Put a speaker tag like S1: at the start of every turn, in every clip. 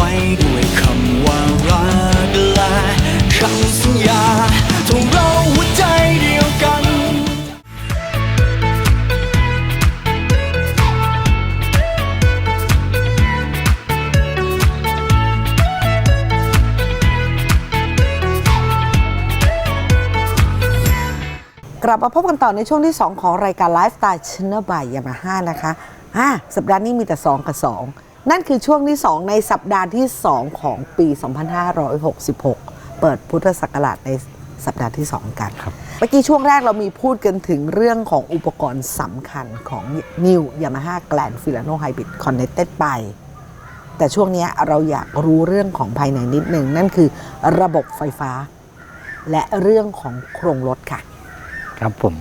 S1: ไว้ด้วยคำว่ารักและคำสัญญาทงเราหัวใจเดียวกัน
S2: กลับมาพบกันต่อในช่วงที่ 2 ของรายการไลฟ์สไตล์ชนบายยามาฮ่านะคะอ่าสัปดาห์นี้มีแต่ 2 กับ 2 นั่นคือช่วงที่ 2 ในสัปดาห์ที่ 2 ของปี 2566 เปิดพุทธศักราชในสัปดาห์ที่ 2 กันเมื่อกี้ช่วงแรกเรามีพูดกันถึงเรื่องของอุปกรณ์สำคัญของ New Yamaha Grand Filano Hybrid Connected ไป แต่ช่วงเนี้ยเราอยากรู้เรื่องของภายในนิดหนึ่งนั่นคือระบบไฟฟ้า และเรื่องของโครงรถค่ะ
S3: ครับผม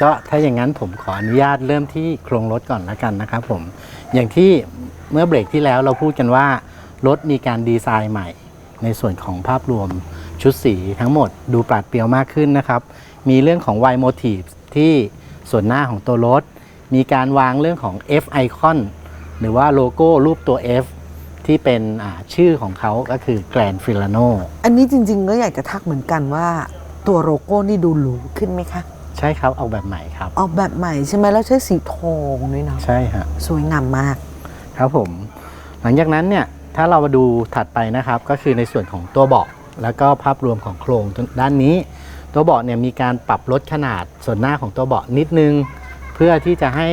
S3: ก็ถ้าอย่างนั้นผมขออนุญาตเริ่มที่โครงรถก่อนละกันนะครับผม อย่างที่ เมื่อเบรกที่แล้วเราพูดกันว่า รถมีการดีไซน์ใหม่ ในส่วนของภาพรวมชุดสีทั้งหมดดูปราดเปรียวมากขึ้นนะครับ มีเรื่องของ Y Motif ที่ส่วนหน้าของตัวรถ มีการวางเรื่องของ F Icon หรือว่าโลโก้รูปตัว F ที่เป็นอ่าชื่อของเขาก็คือ Grand Filano
S2: อันนี้จริง ๆ ก็อยากจะทักเหมือนกันว่าตัวโลโก้นี่ดูหรูขึ้นไหมคะ
S3: ใช่ครับ ออกแบบใหม่ครับ
S2: ออกแบบใหม่ใช่ไหมแล้วใช้สีทองด้วยเนาะ
S3: ใช่ฮะ
S2: สวยงามมาก
S3: ครับผมหลังจากนั้นเนี่ยถ้าเรามาดูถัดไปนะครับก็คือในส่วนของตัวเบาะแล้วก็ภาพรวมของโครงด้านนี้ ตัวเบาะเนี่ยมีการปรับลดขนาดส่วนหน้าของตัวเบาะนิดนึง เพื่อที่จะให้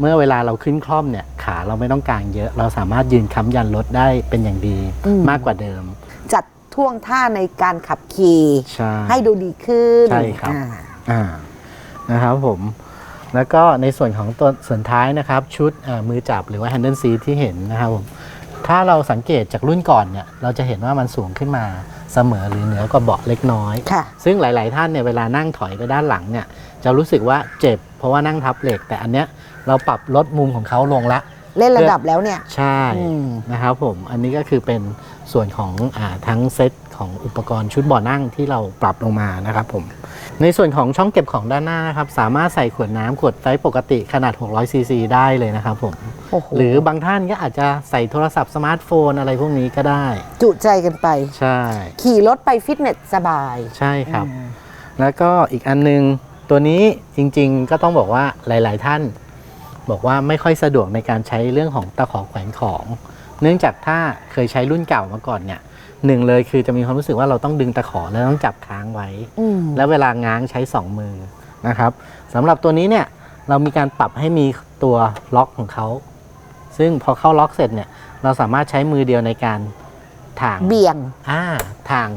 S3: เมื่อเวลาเราขึ้นคล่อมเนี่ยขาเราไม่ต้องกางเยอะ เราสามารถยืนค้ำยันรถได้เป็นอย่างดี
S2: อืม
S3: มากกว่าเดิม
S2: จัดท่วงท่าในการขับขี่
S3: ใช่
S2: ให้ดูดีขึ้น
S3: ใช่ครับ
S2: อ่า
S3: อ่านะครับผม แล้วก็ในส่วนของตัวส่วนท้ายนะครับ ชุดเอ่อมือจับหรือว่า handle seat ที่เห็นนะครับผมถ้าเราสังเกตจากรุ่นก่อนเนี่ยเราจะเห็นว่ามันสูงขึ้นมาเสมอหรือเหนือกว่าเบาะเล็กน้อย
S2: ค่ะ
S3: ซึ่งหลาย ๆ ท่านเนี่ยเวลานั่งถอยไปด้านหลังเนี่ยจะรู้สึกว่าเจ็บ เพราะว่านั่งทับเหล็ก แต่อันเนี้ยเราปรับลดมุมของเขาลงละ
S2: เล่นระดับแล้วเนี่ย
S3: ใช่
S2: อืม
S3: นะครับผมอันนี้ก็คือเป็นส่วนของอาทั้งเซตของอุปกรณ์ชุดเบ่อนั่งที่เราปรับลงมานะครับผม ในส่วนของช่องเก็บของด้านหน้านะครับ สามารถใส่ขวดน้ำขวดไซส์ปกติขนาด 600 ซีซีได้เลยนะครับผม
S2: โอ้โห
S3: หรือบางท่านก็อาจจะใส่โทรศัพท์สมาร์ทโฟนอะไรพวกนี้ก็ได้
S2: จุใจกันไป
S3: ใช่
S2: ขี่รถไปฟิตเนสสบาย
S3: ใช่ครับ แล้วก็อีกอันนึง ตัวนี้จริงๆ ก็ต้องบอกว่าหลาย ๆ ท่าน บอกว่าไม่ค่อยสะดวกในการใช้เรื่องของตะขอแขวนของ เนื่องจากถ้าเคยใช้รุ่นเก่ามาก่อนเนี่ย หนึ่งเลยคือจะมีความรู้สึกว่าเราต้องดึงตะขอแล้วต้องจับค้างไว้
S2: อืม
S3: แล้วเวลาง้างใช้ 2 มือนะครับสำหรับตัวนี้เนี่ยเรามีการปรับให้มีตัวล็อกของเขา ซึ่งพอเข้าล็อกเสร็จเนี่ยเราสามารถใช้มือเดียวในการถาง
S2: เบี่ยง
S3: อ่าทาง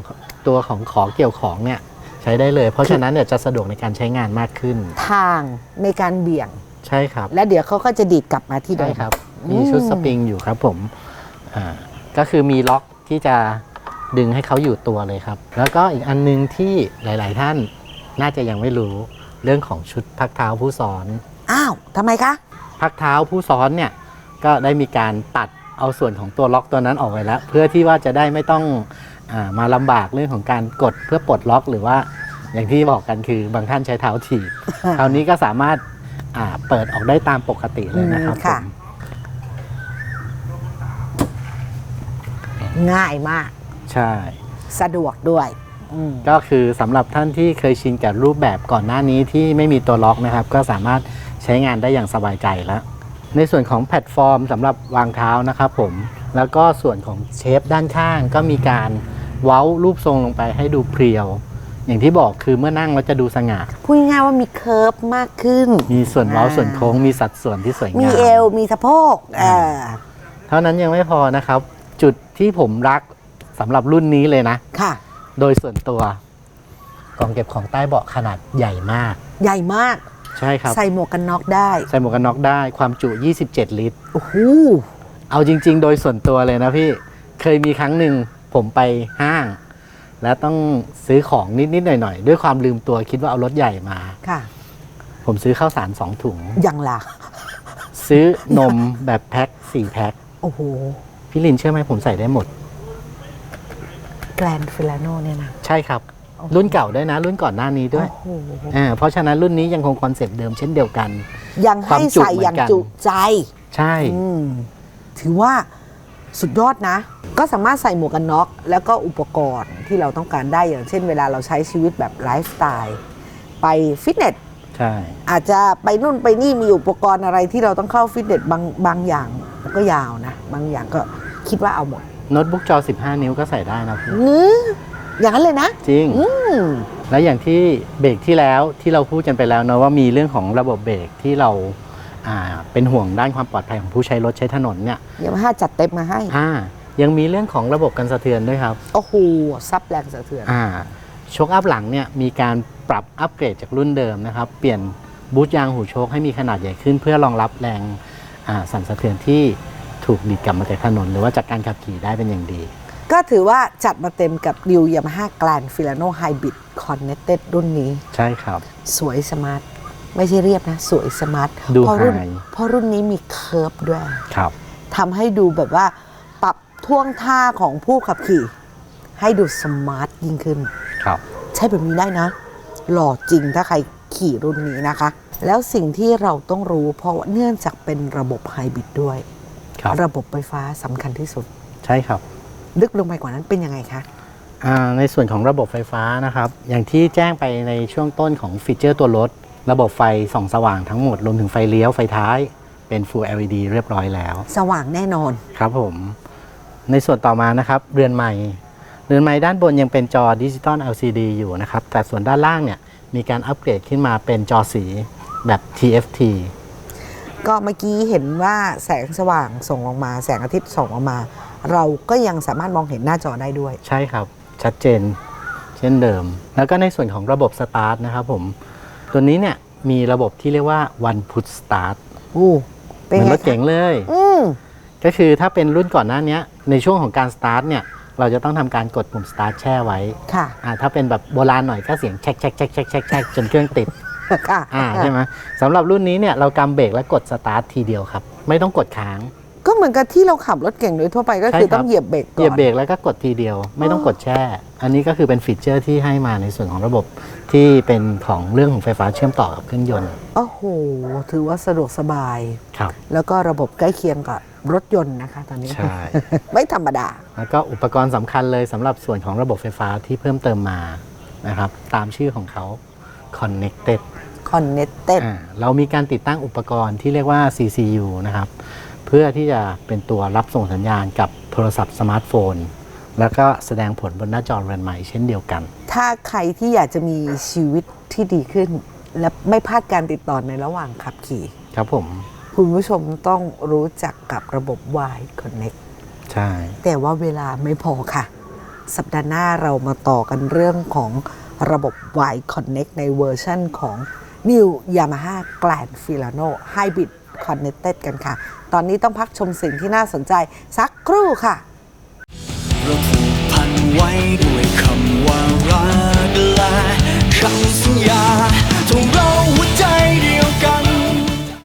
S3: ตัวของขอเกี่ยวของเนี่ยใช้ได้เลย เพราะฉะนั้นเนี่ยจะสะดวกในการใช้งานมากขึ้น
S2: ทางในการเบี่ยง
S3: ใช่ครับ
S2: และเดี๋ยวเขาก็จะดีดกลับมาที่เดิ
S3: ใช่
S2: ม
S3: ครับ มีชุดสปริงอยู่ครับผมอ่าก็คือมีล็อกที่จะ ดึงให้เขาอยู่ตัวเลยครับ แล้วก็อีกอันนึงที่หลาย ๆ ท่านน่าจะยังไม่รู้เรื่องของชุดพักเท้าผู้ซ้อน
S2: อ้าวทำไมคะ
S3: พักเท้าผู้ซ้อนเนี่ยก็ได้มีการตัดเอาส่วนของตัวล็อกตัวนั้นออกไปแล้ว เพื่อที่ว่าจะได้ไม่ต้องอามาลำบากเรื่องของการกดเพื่อปลดล็อกหรือว่าอย่างที่บอกกันคือบางท่านใช้เท้าถีบ คราวนี้ก็สามารถอ่าเปิดออกได้ตามปกติเลยนะครับ
S2: อืมค่ะ
S3: ผม
S2: ง่ายมาก
S3: ใช่
S2: สะดวกด้วยอืม
S3: ก็คือสำหรับท่านที่เคยชินกับรูปแบบก่อนหน้านี้ที่ไม่มีตัวล็อกนะครับ ก็สามารถใช้งานได้อย่างสบายใจแล้ว ในส่วนของแพลตฟอร์มสำหรับวางเท้านะครับผม แล้วก็ส่วนของเชฟด้านข้างก็มีการเว้ารูปทรงลงไปให้ดูเพรียว อย่างที่บอกคือเมื่อนั่งแล้วจะดูสง่า
S2: พูดง่ายๆว่ามีเคิร์ฟมากขึ้น
S3: มีส่วนเว้า
S2: อ่า
S3: ส่วนโค้งมีสัดส่วนที่สวยงาม
S2: มีเอวมีสะโพกเออ
S3: เท่านั้นยังไม่พอนะครับ จุดที่ผมรัก สำหรับรุ่นนี้เลยนะ
S2: ค่ะ
S3: โดยส่วนตัว กล่องเก็บของใต้เบาะขนาดใหญ่มาก
S2: ใหญ่มาก
S3: ใช่ครับ
S2: ใส่หมวกกันน็อกได้
S3: ใส่หมวกกันน็อกได้ความจุ 27 ลิตร
S2: โอ้โห
S3: เอาจริง ๆ โดยส่วนตัวเลยนะพี่ เคยมีครั้งหนึ่งผมไปห้าง แล้วต้องซื้อของนิดๆหน่อยๆ ด้วยความลืมตัวคิดว่าเอารถใหญ่มา
S2: ค่ะ
S3: ผมซื้อข้าวสารสองถุง
S2: ยังล่ะ
S3: ซื้อนมแบบแพ็คสี่แพ็ค
S2: โอ้โห
S3: พี่ลินเชื่อไหมผมใส่ได้หมด
S2: แกรนฟิลาโนเนี่ยนะ
S3: ใช่ครับรุ่นเก่าด้วยนะ รุ่นก่อนหน้านี้ด้วย
S2: โอ้โห
S3: อ่าเพราะฉะนั้นรุ่นนี้ยังคงคอนเซปต์เดิมเช่นเดียวกัน
S2: ยัง
S3: ควา
S2: ให้
S3: มจุ
S2: ใส่
S3: เหมือน
S2: อย่าง
S3: กัน
S2: จุใจ
S3: ใช่
S2: อืมถือว่าสุดยอดนะ ก็สามารถใส่หมวกกันน็อกแล้วก็อุปกรณ์ที่เราต้องการได้อย่างเช่นเวลาเราใช้ชีวิตแบบไลฟ์สไตล์ไปฟิตเนส
S3: ใช่
S2: อาจจะไปนู่นไปนี่มีอุปกรณ์อะไรที่เราต้องเข้าฟิตเนสบางบางอย่างก็ยาวนะ บางอย่างก็คิดว่าเอาหมด
S3: โน้ตบุ๊กจอ 15 นิ้วก็ใส่ได้นะพี่
S2: เนื้ออย่างนั้นเลยนะ
S3: จริง
S2: อืม
S3: แล้วอย่างที่เบรกที่แล้วที่เราพูดกันไปแล้วเนอะว่ามีเรื่องของระบบเบรกที่เราอ่าเป็นห่วงด้านความปลอดภัยของผู้ใช้รถใช้ถนนเนี่ย
S2: ยามาฮ่าจัดเต็มมาให้
S3: อ่ายังมีเรื่องของระบบกันสะเทือนด้วยครับ
S2: โอ้โหซับแรงสะเทือน
S3: อ่าโชคอัพหลังเนี่ยมีการปรับอัปเกรดจากรุ่นเดิมนะครับ เปลี่ยนบูทยางหูโชคให้มีขนาดใหญ่ขึ้น เพื่อรองรับแรงอ่าสั่นสะเทือนที่ ถูกดีดกลับมาจากถนน หรือว่าจากการขับขี่ได้เป็นอย่างดี
S2: ก็ถือว่าจัดมาเต็มกับดิวยามาฮ่าแกลนฟิลาโนไฮบริดคอนเน c เต็ดรุ่นนี้
S3: ใช่ครับ
S2: สวยสมาร์ทไม่ใช่เรียบนะ สวยสมาร์ท
S3: ดู
S2: เพราะรุ่น
S3: high
S2: เพราะรุ่นนี้มีเคิร์ฟด้วย
S3: ครับ
S2: ทำให้ดูแบบว่าปรับท่วงท่าของผู้ขับขี่ ให้ดูสมาร์ทยิ่งขึ้น
S3: ครับ
S2: ใช่แบบนี้ได้นะ หล่อจริงถ้าใครขี่รุ่นนี้นะคะ แล้วสิ่งที่เราต้องรู้เพราะว่าเนื่องจากเป็นระบบไฮบริดด้วย
S3: ครับ
S2: ระบบไฟฟ้าสำคัญที่สุด
S3: ใช่ครับ
S2: ลึกลงไปกว่านั้นเป็นยังไงคะ
S3: อ่าในส่วนของระบบไฟฟ้านะครับ อย่างที่แจ้งไปในช่วงต้นของฟีเจอร์ตัวรถ ระบบไฟส่องสว่างทั้งหมดรวมถึงไฟเลี้ยวไฟท้ายเป็น Full LED เรียบร้อยแล้ว
S2: สว่างแน่นอน
S3: ครับผม ในส่วนต่อมานะครับ เรือนใหม่ เรือนใหม่ด้านบนยังเป็นจอดิจิตอล LCD อยู่นะครับ แต่ส่วนด้านล่างเนี่ยมีการอัปเกรดขึ้นมาเป็นจอสีแบบ TFT
S2: ก็เมื่อกี้เห็นว่าแสงสว่างส่งออกมา แสงอาทิตย์ส่งออกมา เราก็ยังสามารถมองเห็นหน้าจอได้ด้วย
S3: ใช่ครับชัดเจน เช่นเดิม แล้วก็ในส่วนของระบบสตาร์ทนะครับผมตัวนี้เนี่ยมีระบบที่เรียกว่า one put start
S2: อู้
S3: เห
S2: เป็น
S3: มือน
S2: ไง
S3: รถเก๋ง
S2: คะ
S3: เลย
S2: อืม
S3: ก็คือถ้าเป็นรุ่นก่อนหน้าเนี้ยในช่วงของการสตาร์ทเนี่ยเราจะต้องทำการกดปุ่มสตาร์ทแช่ไว้
S2: ค่ะ
S3: อ่าถ้าเป็นแบบโบราณหน่อยก็เสียงแช็กแช็กแช็กแช็กแช็กแช็กจนเครื่องติด
S2: ค่ะ
S3: อ่าใช่ไหมสำหรับรุ่นนี้เนี่ยเรากำเบรกและกดสตาร์ททีเดียวครับ ไม่ต้องกดค้าง
S2: ก็เหมือนกับที่เราขับรถเก่งโดยทั่วไปก็
S3: ใช่
S2: คือ
S3: ครับ
S2: ต้องเหยียบเบรก
S3: เห
S2: ก่
S3: ยียบ
S2: อน
S3: เบรกแล้วก็กดทีเดียว ไม่ต้องกดแช่ อันนี้ก็คือเป็นฟีเจอร์ที่ให้มาในส่วนของระบบที่เป็นของเรื่องของไฟฟ้าเชื่อมต่อกับเครื่องยนต์
S2: โอ้โห ถือว่าสะดวกสบาย
S3: ครับ
S2: แล้วก็ระบบใกล้เคียงกับรถยนต์นะคะ ตอนนี้
S3: ใช่
S2: ไม่ธรรมดา
S3: แล้วก็อุปกรณ์สำคัญเลยสำหรับส่วนของระบบไฟฟ้าที่เพิ่มเติมมานะครับตามชื่อของเขา connected
S2: Connected
S3: อ่าเรามีการติดตั้งอุปกรณ์ที่เรียกว่า CCU นะครับ เพื่อที่จะเป็นตัวรับส่งสัญญาณกับโทรศัพท์สมาร์ทโฟน แล้วก็แสดงผลบนหน้าจอเรือนใหม่เช่นเดียวกัน
S2: ถ้าใครที่อยากจะมีชีวิตที่ดีขึ้น และไม่พลาดการติดต่อในระหว่างขับขี่
S3: ครับผม
S2: คุณผู้ชมต้องรู้จักกับระบบ Y Connect
S3: ใช่
S2: แต่ว่าเวลาไม่พอค่ะ สัปดาห์หน้าเรามาต่อกันเรื่องของ ระบบ Y Connect ในเวอร์ชั่นของ New Yamaha Grand Filano Hybrid Connected กันค่ะ ตอนนี้ต้องพักชมสิ่งที่น่าสนใจสักครู่ค่ะ
S1: ราพันไว้ด้วยคำว่ารักและคำสัญญาของเรา